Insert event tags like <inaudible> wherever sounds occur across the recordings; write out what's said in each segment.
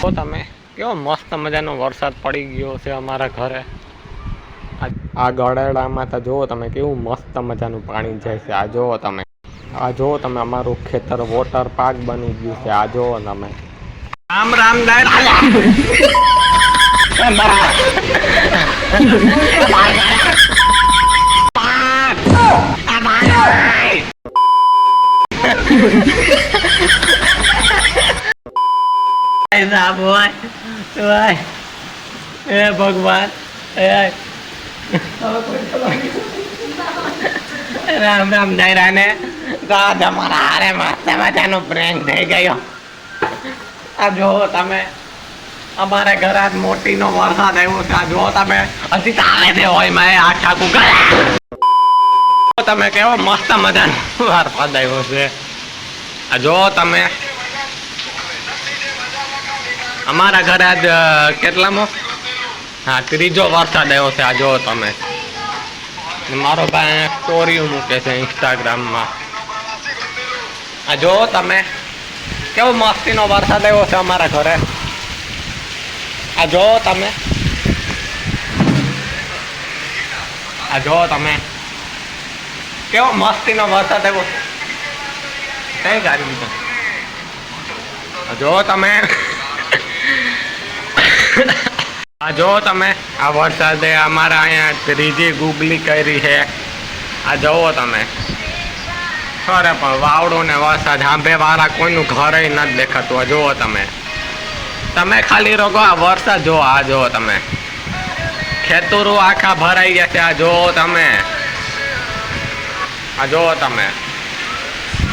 તો તમે કેવો મસ્ત મજાનો વરસાદ પડી ગયો છે અમારા ઘરે. આ- ગળેડામાં તો જુઓ તમે કેવું મસ્ત મજાનું પાણી જાય છે. આ જુઓ તમે. આ જુઓ તમે અમારું ખેતર વોટર પાર્ક બની ગયું છે. આ જુઓ તમે. રામ રામ <laughs> ભગવાન રામ રામ દાયરાને તો તમારા હારે મસ્ત મજાનો પ્રેન્ક થઈ ગયો આ જો તમે અમારે ઘરે આજ મોટીનો વરસાદ આવ્યો છે આ જો તમે હજી તારે તે હોય મેં આખા કુકર તમે કેવો મસ્ત મજાનો વરસાદ આવ્યો છે. આ જો તમે. અમારા ઘરે આજ કેટલામાં? હા, ત્રીજો વરસાદ આવ્યો છે, આ જો તમે. મારો ભાઈ સ્ટોરીઓ મૂકે છે ઇન્સ્ટાગ્રામમાં આ જો તમે. કેવો મસ્તીનો વરસાદ આવ્યો છે અમારા ઘરે. આ જો તમે. આ જો તમે. કેવો મસ્તીનો વરસાદ આવ્યો. કઈ ગાડી લીધો? જો તમે. આ જો તમે. આ વરસાદે અમારા અહીંયા ત્રીજી ગુગલી કરી છે. આ જુઓ તમે. ખરે પણ વાવડો ને વરસાદ. સાંભે વાળા કોઈનું ઘરે નથી દેખાતું. આ જુઓ તમે. તમે ખાલી રોગો આ વરસાદ જો, આ જુઓ તમે. ખેતરો આખા ભરાઈ ગયા છે. આ જુઓ તમે. આ જુઓ તમે.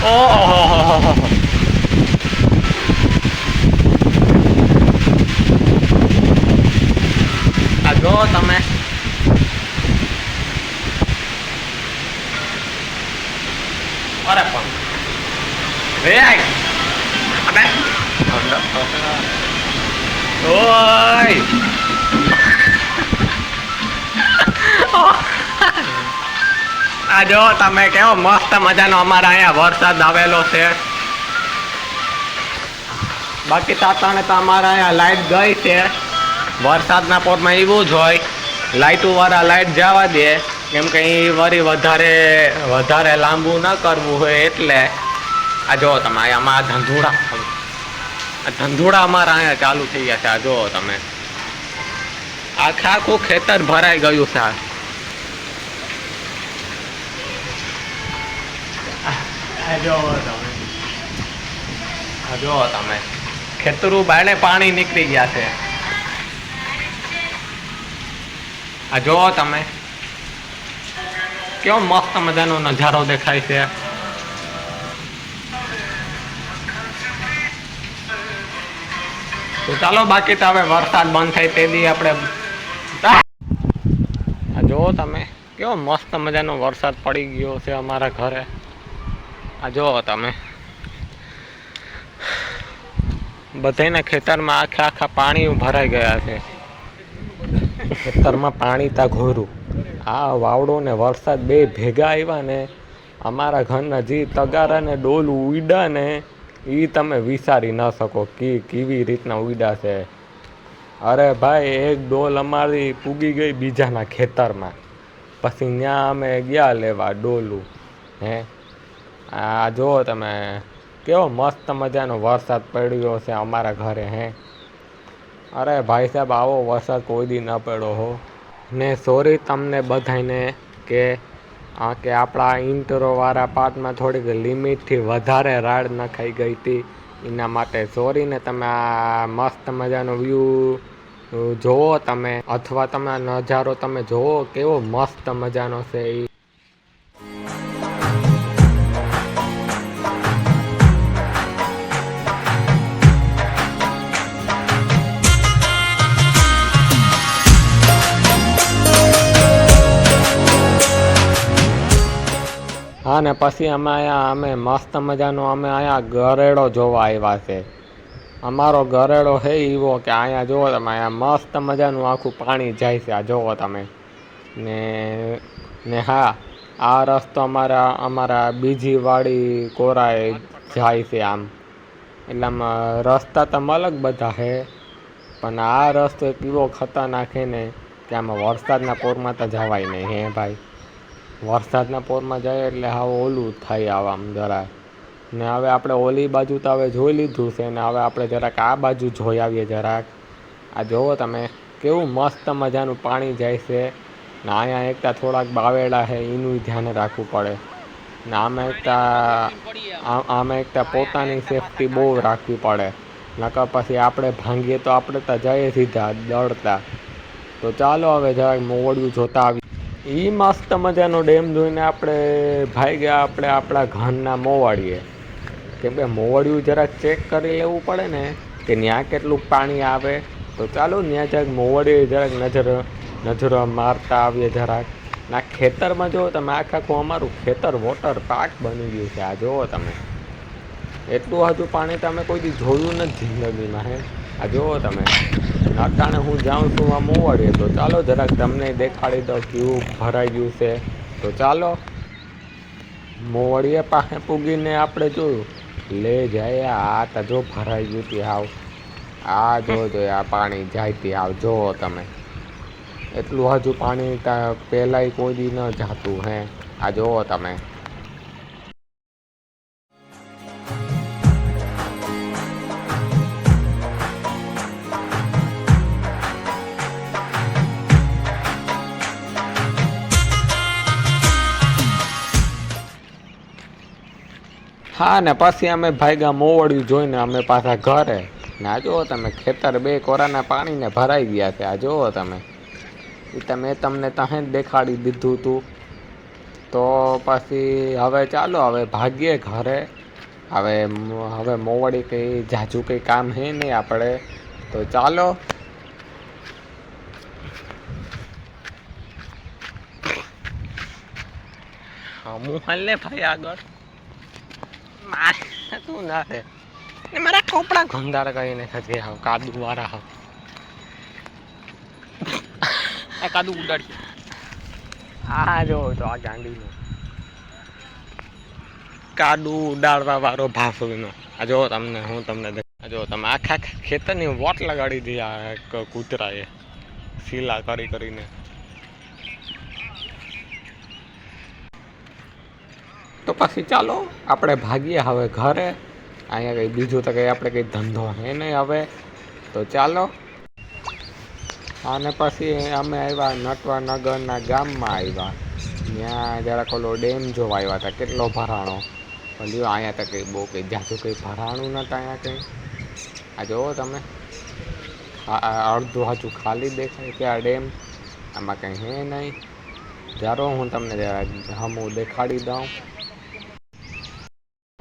ઓહો આ જો તમે અરે પણ રે આય અબે ઓય આ જો તમે કેવો મસ્ત મજાનો અમારા અહીંયા વરસાદ આવેલો છે. બાકી તાતાને તો અમારા અહીંયા લાઈટ ગઈ છે. વરસાદના પોરમાં એવું જ હોય લાઇટોવાળા લાઇટ જવા દે. કેમ કે એ વળી વધારે વધારે લાંબુ ન કરવું હોય એટલે. આ જો તમે, અહીંયા આ ધંધુડા. ધંધુડા અમારા અહીંયા ચાલુ થઈ ગયા છે, આ જુઓ તમે. આખા આખું ખેતર ભરાઈ ગયું છે. તમે. ખેતરું બાયણે પાણી નીકળી ગયા છે. આ જો તમે. કેવો મસ્ત મજાનો નજારો દેખાય છે. તો ચાલો બાકી તો હવે વરસાદ બંધ થાય તે દી આપણે જુઓ તમે. કેવો મસ્ત મજાનો વરસાદ પડી ગયો છે અમારા ઘરે. આ જુઓ તમે. બધાના ખેતરમાં આખા આખા પાણી ભરાઈ ગયા છે. ખેતરમાં પાણી તા ઘોરું આ વાવડો ને વરસાદ બે ભેગા આવ્યા ને અમારા ઘરના જે તગારા ને ડોલ ઉડા ને એ તમે વિચારી ન શકો કે કેવી રીતના ઉડા છે. અરે ભાઈ, એક ડોલ અમારી પૂગી ગઈ બીજાના ખેતરમાં. પછી ત્યાં અમે ગયા લેવા ડોલું. હે? આ જુઓ તમે કેવો મસ્ત મજાનો વરસાદ પડ્યો છે અમારા ઘરે, હે? અરે ભાઈ સાહેબ, આવો વરસાદ કોઈ દી ન પડ્યો હો. ને સોરી તમને બધાને કે આ કે આપણા ઇન્ટરોવાળા પાર્ટમાં થોડીક લિમિટથી વધારે રાડ નખાઈ ગઈ હતી. એના માટે સોરી ને તમે આ મસ્ત મજાનો વ્યૂ જોવો તમે. અથવા તમે નજારો તમે જોવો, કેવો મસ્ત મજાનો છે એ હા, ને પછી અમે અહીંયા અમે મસ્ત મજાનો અમે અહીંયા ગરેડો જોવા આવ્યા છે. અમારો ગરેડો હે એવો કે અહીંયા જુઓ તમે અહીંયા મસ્ત મજાનું આખું પાણી જાય છે, આ જુઓ તમે. ને ને હા, આ રસ્તો અમારા અમારા બીજી વાડી કોરાએ જાય છે આમ. એટલે આમાં રસ્તા તો અલગ બધા છે પણ આ રસ્તો એક એવો ખતરનાક છે ને કે આમાં વરસાદના પોરમાં તો જવાય નહીં, હે ભાઈ. વરસાદના પોરમાં જાય એટલે હાવ ઓલું થાય આવ આમ જરા. ને હવે આપણે ઓલી બાજુ તો હવે જોઈ લીધું છે ને હવે આપણે જરાક આ બાજુ જોઈ આવીએ જરાક. આ જુઓ તમે, કેવું મસ્ત મજાનું પાણી જાય છે. ને અહીંયા એકતા થોડાક બાવેડા છે, એનું ધ્યાન રાખવું પડે. ને આમાં એકતા આમ એકતા પોતાની સેફટી બહુ રાખવી પડે. નકર પછી આપણે ભાંગીએ તો આપણે તો જઈએ સીધા દોડતા તો ચાલો હવે જરાક મોવડિયું જોતા આવી એ મસ્ત મજાનો ડેમ જોઈને આપણે ભાઈ ગયા, આપણે આપણા ઘાનના મોવાડીએ. કેમ કે મોવડિયું જરાક ચેક કરી લેવું પડે ને કે ત્યાં કેટલું પાણી આવે. તો ચાલો ત્યાં જરાક મોવાડીએ જરાક નજર નજર મારતા આવીએ જરાક. ના ખેતરમાં જુઓ તમે આખા આખું અમારું ખેતર વોટર પાર્ક બની ગયું છે. આ જુઓ તમે. એટલું હજુ પાણી તમે કોઈ દી જોયું નથી જિંદગીમાં, હે? આ જુઓ તમે. અટાણે હું જાઉં છું આ મોવાડીએ. તો ચાલો જરાક તમને દેખાડી દઉં કેવું ભરાઈ ગયું છે. તો ચાલો. મોવાડીએ પાસે પૂગીને આપણે જોયું. લે જાય આ તો જો ભરાઈ ગયું હતી હાવ. આ જો આ પાણી જાય તી હાવ. જોવો તમે. એટલું હજુ પાણી પહેલાંય કોઈ દી ન જાતું હે. આ જોવો તમે. હા, ને પછી અમે ભાગ્યા મોવડ્યું જોઈને અમે પાછા ઘરે. ને આ જુઓ તમે, ખેતર બે કોરાના પાણીને ભરાઈ ગયા છે. આ જુઓ તમે. એ તમે તમને જ દેખાડી દીધું હતું તો પછી હવે ચાલો, હવે ભાગીએ ઘરે. હવે હવે મોવડી કંઈ જાજુ કંઈ કામ હે નહીં આપણે. તો ચાલો. હું હાલ ને ભાઈ આગળ. મારે તું ના રે. ને મારા કપડા ગંદાર કરીને થતી હાવ કાદુ વાળા હાવ આ કાદુ ઉડાડી આ જો તો આ ગાંડીનો. કાદુ ઉડાડવા વાળો ભાફનો આ જો તમને હું તમને જો તમે આખા ખેતર ખેતરની વોટ લગાડી દીધી આ કૂતરા કૂતરાએ. શીલા કરી કરીને. તો પછી ચાલો, આપણે ભાગીએ હવે ઘરે. અહીંયા કંઈ બીજું તો કંઈ આપણે કંઈ ધંધો હે નહીં હવે. તો ચાલો. અને પછી અમે આવ્યા નટવા નગરના ગામમાં આવ્યા. ત્યાં જરાક ઓલો ડેમ જોવા આવ્યા હતા. કેટલો ભરાણો. પણ અહીંયા તો કંઈ બહુ કંઈ જાજુ કંઈ ભરાણું નહોતું અહીંયા કંઈ. આ જુઓ તમે. અડધું હજુ ખાલી દેખાય કે આ ડેમ. આમાં કંઈ હે નહીં. જારો હું તમને જરા હમું દેખાડી દઉં.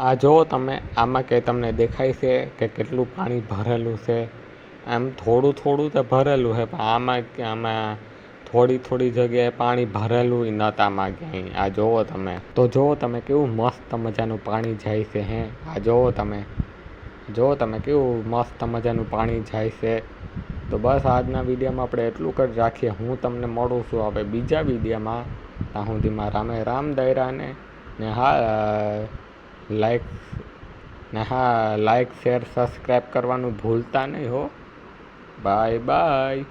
આ જુઓ તમે આમાં કે તમને દેખાય છે કે કેટલું પાણી ભરેલું છે. આમ થોડું થોડું તો ભરેલું છે, પણ આમાં કે આમાં થોડી થોડી જગ્યાએ પાણી ભરેલું ય નહોતું આમાં ક્યાંય આ જુઓ તમે. તો જુઓ તમે કેવું મસ્ત મજાનું પાણી જાય છે હે. આ જુઓ તમે. જુઓ તમે કેવું મસ્ત મજાનું પાણી જાય છે. તો બસ આજના વિડીયોમાં આપણે એટલું કરી રાખીએ. હું તમને મળું છું હવે બીજા વિડીયોમાં. ત્યાં સુધીમાં રામે રામ દયરાને. ને હા લાઈક ને હા લાઈક શેર સબસ્ક્રાઈબ કરવાનું ભૂલતા નહીં હો. Bye bye